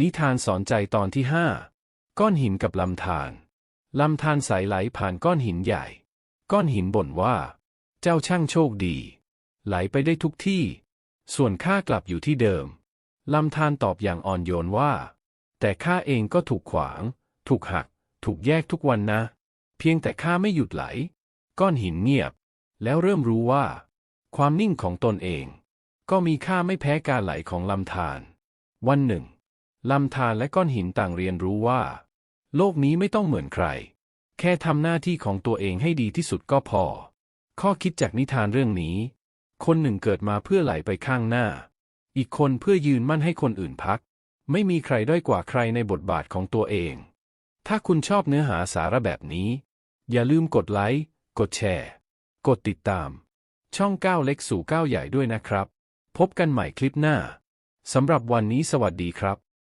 นิทานสอนใจตอนที่ห้าก้อนหินกับลำธารลำธารใสไหลผ่านก้อนหินใหญ่ ก้อนหินบ่นว่า เจ้าช่างโชคดี ไหลไปได้ทุกที่ ส่วนข้ากลับอยู่ที่เดิมลำธารตอบอย่างอ่อนโยนว่า แต่ข้าเองก็ถูกขวาง ถูกหัก ถูกแยกทุกวันนะ เพียงแต่ข้าไม่หยุดไหล ก้อนหินเงียบ แล้วเริ่มรู้ว่า ความนิ่งของตนเอง ก็มีค่าไม่แพ้การไหลของลำธารวันหนึ่ง ลำธารและก้อนหินต่างเรียนรู้ว่า โลกนี้ไม่ต้องเหมือนใคร แค่ทำหน้าที่ของตัวเองให้ดีที่สุดก็พอ ข้อคิดจากนิทานเรื่องนี้ คนหนึ่งเกิดมาเพื่อไหลไปข้างหน้า อีกคนเพื่อยืนมั่นให้คนอื่นพัก ไม่มีใครด้อยกว่าใครในบทบาทของตัวเอง ถ้าคุณชอบเนื้อหาสาระแบบนี้ อย่าลืมกดไลค์ กดแชร์ กดติดตาม ช่องก้าวเล็กสู่ก้าวใหญ่ด้วยนะครับ พบกันใหม่คลิปหน้าสำหรับวันนี้สวัสดีครับ